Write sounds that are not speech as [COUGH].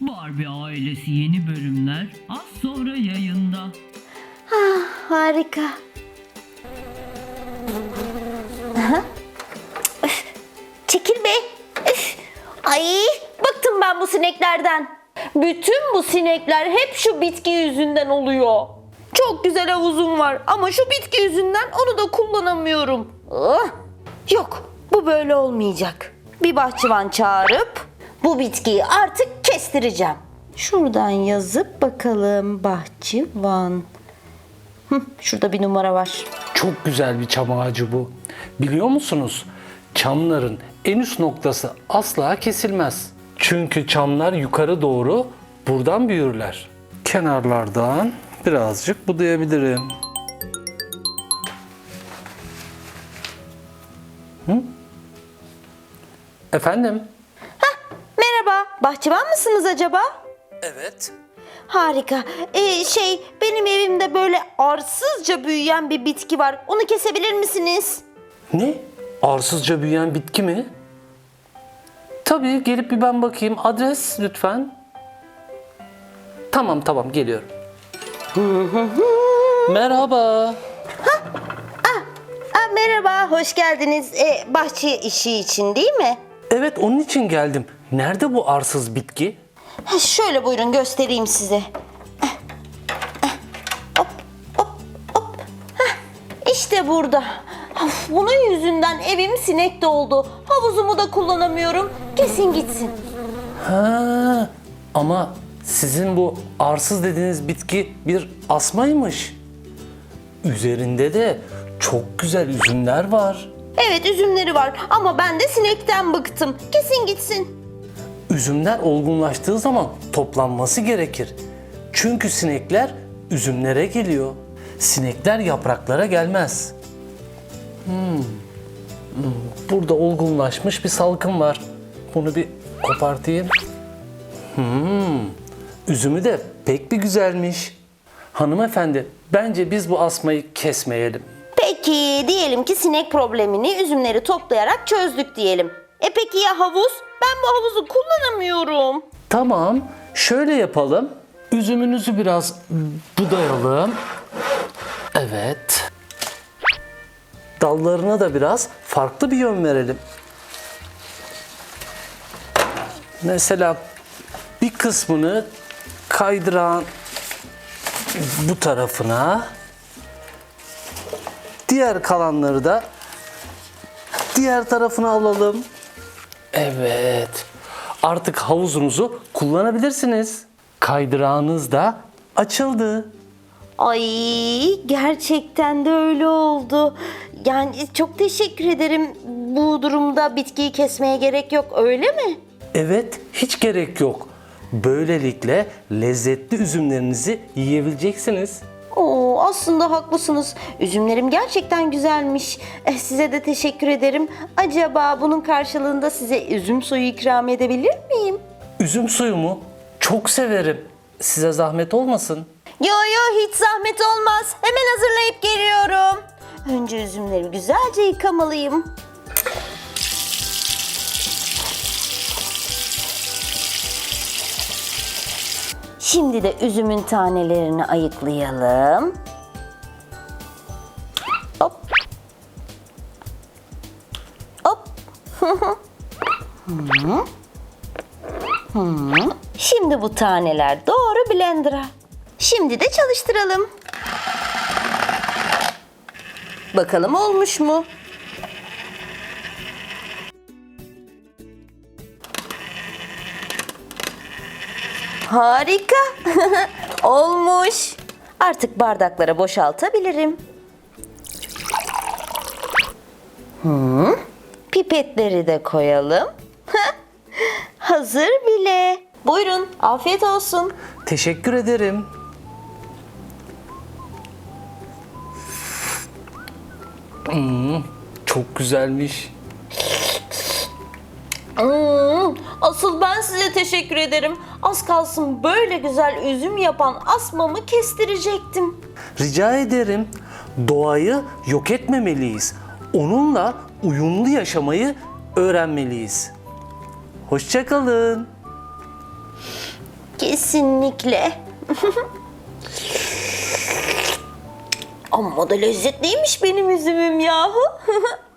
Barbie ailesi yeni bölümler az sonra yayında. Harika. Aha. Üf, Çekil be. Ay bıktım ben bu sineklerden. Bütün bu sinekler hep şu bitki yüzünden oluyor. Çok güzel havuzum var ama şu bitki yüzünden onu da kullanamıyorum. Ah! Yok bu böyle olmayacak. Bir bahçıvan çağırıp bu bitkiyi artık kestireceğim. Şuradan yazıp bakalım bahçıvan. Hı, şurada bir numara var. Çok güzel bir çam ağacı bu. Biliyor musunuz? Çamların en üst noktası asla kesilmez. Çünkü çamlar yukarı doğru buradan büyürler. Kenarlardan birazcık budayabilirim. Hı? Efendim? Bahçıvan mısınız acaba? Evet. Harika. Ee, şey, benim evimde böyle arsızca büyüyen bir bitki var. Onu kesebilir misiniz? Ne? Arsızca büyüyen bitki mi? Tabii gelip bir ben bakayım. Adres lütfen. Tamam tamam geliyorum. [LAUGHS] Merhaba. Aa, merhaba, hoş geldiniz. Ee, bahçe işi için değil mi? Evet onun için geldim. Nerede bu arsız bitki? Ha, şöyle buyurun göstereyim size. Eh, eh, Hop, hop, hop. Hah, İşte burada. Of, bunun yüzünden evim sinek doldu. Havuzumu da kullanamıyorum. Kesin gitsin. Ha, ama sizin bu arsız dediğiniz bitki bir asmaymış. Üzerinde de çok güzel üzümler var. Evet üzümleri var ama ben de sinekten bıktım. Kesin gitsin. Üzümler olgunlaştığı zaman toplanması gerekir. Çünkü sinekler üzümlere geliyor. Sinekler yapraklara gelmez. Hmm. Hmm, Burada olgunlaşmış bir salkım var. Bunu bir kopartayım. Hmm. Üzümü de pek bir güzelmiş. Hanımefendi, bence biz bu asmayı kesmeyelim. Peki diyelim ki sinek problemini üzümleri toplayarak çözdük diyelim. E peki ya havuz? Bu havuzu kullanamıyorum. Tamam, şöyle yapalım. Üzümünüzü biraz budayalım. Evet. Dallarına da biraz farklı bir yön verelim. Mesela bir kısmını kaydıran bu tarafına, diğer kalanları da diğer tarafına alalım. Evet. Artık havuzunuzu kullanabilirsiniz. Kaydırağınız da açıldı. Ay gerçekten de öyle oldu. Yani çok teşekkür ederim. Bu durumda bitkiyi kesmeye gerek yok öyle mi? Evet, hiç gerek yok. Böylelikle lezzetli üzümlerinizi yiyebileceksiniz. Aslında haklısınız. Üzümlerim gerçekten güzelmiş. Eh, size de teşekkür ederim. Acaba bunun karşılığında size üzüm suyu ikram edebilir miyim? Üzüm suyu mu? Çok severim. Size zahmet olmasın. Yo yo hiç zahmet olmaz. Hemen hazırlayıp geliyorum. Önce üzümleri güzelce yıkamalıyım. Şimdi de üzümün tanelerini ayıklayalım. Hop. Hop. Hı. Hı. Şimdi bu taneler doğru blender'a. Şimdi de çalıştıralım. Bakalım olmuş mu? Harika. [LAUGHS] olmuş. Artık bardaklara boşaltabilirim. Hı. Pipetleri de koyalım. [LAUGHS] Hazır bile. Buyurun, afiyet olsun. Teşekkür ederim. Hmm, çok güzelmiş. Hmm, asıl ben size teşekkür ederim. Az kalsın böyle güzel üzüm yapan asmamı kestirecektim. Rica ederim. Doğayı yok etmemeliyiz. Onunla uyumlu yaşamayı öğrenmeliyiz. Hoşçakalın. Kesinlikle. Amma da lezzetliymiş benim üzümüm yahu. [LAUGHS]